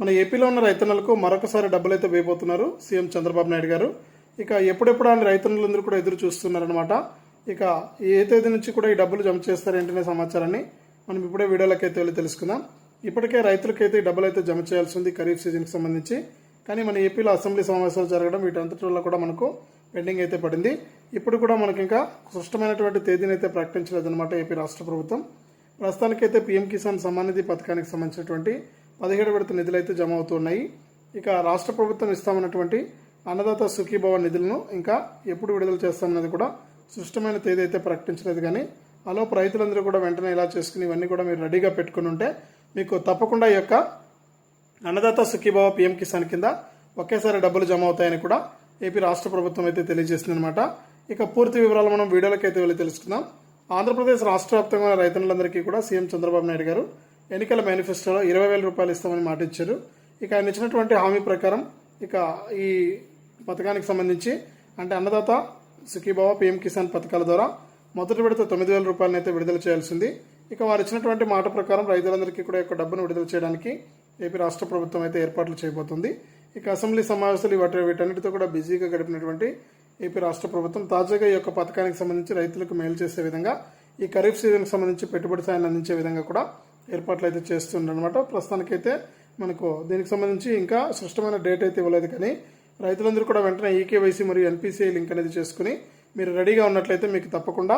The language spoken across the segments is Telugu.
మన ఏపీలో ఉన్న రైతన్నలకు మరొకసారి డబ్బులు అయితే వేయబోతున్నారు సీఎం చంద్రబాబు నాయుడు గారు. ఇక ఎప్పుడెప్పుడు అని రైతన్నులందరూ కూడా ఎదురు చూస్తున్నారనమాట ఇక ఏ తేదీ నుంచి కూడా ఈ డబ్బులు జమ చేస్తారేంటనే సమాచారాన్ని మనం ఇప్పుడే వీడియోలకైతే వెళ్ళి తెలుసుకుందాం. ఇప్పటికే రైతులకైతే ఈ డబ్బులు అయితే జమ చేయాల్సి ఉంది ఖరీఫ్ సీజన్కి సంబంధించి. కానీ మన ఏపీలో అసెంబ్లీ సమావేశాలు జరగడం వీటంతటి వల్ల కూడా మనకు పెండింగ్ అయితే పడింది. ఇప్పుడు కూడా మనకి ఇంకా స్పష్టమైనటువంటి తేదీని అయితే ప్రకటించలేదన్నమాట ఏపీ రాష్ట్ర ప్రభుత్వం. ప్రస్తుతానికైతే పీఎం కిసాన్ సమ్మాన్ నిధి పథకానికి సంబంధించినటువంటి పదిహేడు విడత నిధులు అయితే జమ అవుతున్నాయి ఇక రాష్ట్ర ప్రభుత్వం ఇస్తామన్నటువంటి అన్నదాత సుఖీభవ నిధులను ఇంకా ఎప్పుడు విడుదల చేస్తామన్నది కూడా స్పష్టమైన తేదీ అయితే ప్రకటించలేదు కానీ ఆలోపు రైతులందరూ కూడా వెంటనే ఇలా చేసుకుని ఇవన్నీ కూడా మీరు రెడీగా పెట్టుకుని ఉంటే మీకు తప్పకుండా ఈ యొక్క అన్నదాత సుఖీభావ పీఎం కిసాన్ కింద ఒకేసారి డబ్బులు జమ అవుతాయని కూడా ఏపీ రాష్ట్ర ప్రభుత్వం అయితే తెలియజేసింది అనమాట ఇక పూర్తి వివరాలు మనం వీడియోలకైతే వెళ్ళి తెలుసుకుందాం. ఆంధ్రప్రదేశ్ రాష్ట్ర వ్యాప్తంగా రైతులందరికీ కూడా సీఎం చంద్రబాబు నాయుడు గారు ఎన్నికల మేనిఫెస్టోలో ఇరవై వేల రూపాయలు ఇస్తామని మాట ఇచ్చారు. ఇక ఆయన ఇచ్చినటువంటి హామీ ప్రకారం ఇక ఈ పథకానికి సంబంధించి అంటే అన్నదాత సుఖీభావ పీఎం కిసాన్ పథకాల ద్వారా మొదటి విడత తొమ్మిది వేల రూపాయలను అయితే విడుదల చేయాల్సింది. ఇక వారు ఇచ్చినటువంటి మాట ప్రకారం రైతులందరికీ కూడా యొక్క డబ్బును విడుదల చేయడానికి ఏపీ రాష్ట్ర ప్రభుత్వం అయితే ఏర్పాట్లు చేయబోతుంది. ఇక అసెంబ్లీ సమావేశాలు వాటి వీటన్నిటితో కూడా బిజీగా గడిపినటువంటి ఏపీ రాష్ట్ర ప్రభుత్వం తాజాగా ఈ యొక్క పథకానికి సంబంధించి రైతులకు మేలు చేసే విధంగా ఈ ఖరీఫ్ సీజన్కి సంబంధించి పెట్టుబడి సాయాన్ని అందించే విధంగా కూడా ఏర్పాట్లు అయితే చేస్తుండనమాట ప్రస్తుతానికైతే మనకు దీనికి సంబంధించి ఇంకా స్పష్టమైన డేట్ అయితే ఇవ్వలేదు కానీ రైతులందరూ కూడా వెంటనే ఈకేవైసీ మరియు ఎన్పిసిఐ లింక్ అనేది చేసుకుని మీరు రెడీగా ఉన్నట్లయితే మీకు తప్పకుండా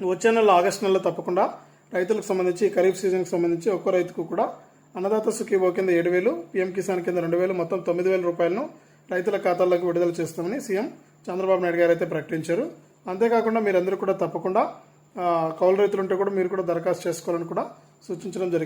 వచ్చే నెల ఆగస్టు నెలలో తప్పకుండా రైతులకు సంబంధించి ఖరీఫ్ సీజన్కి సంబంధించి ఒక్కో రైతుకు కూడా అన్నదాత సుఖీభో కింద ఏడు వేలు పీఎం కిసాన్ కింద రెండు వేలు మొత్తం తొమ్మిది వేల రూపాయలను రైతుల ఖాతాల్లోకి విడుదల చేస్తామని సీఎం చంద్రబాబు నాయుడు గారు అయితే ప్రకటించారు. అంతేకాకుండా మీరందరూ కూడా తప్పకుండా కౌలు రైతులు ఉంటే కూడా మీరు కూడా దరఖాస్తు చేసుకోవాలని కూడా సూచించడం జరిగింది.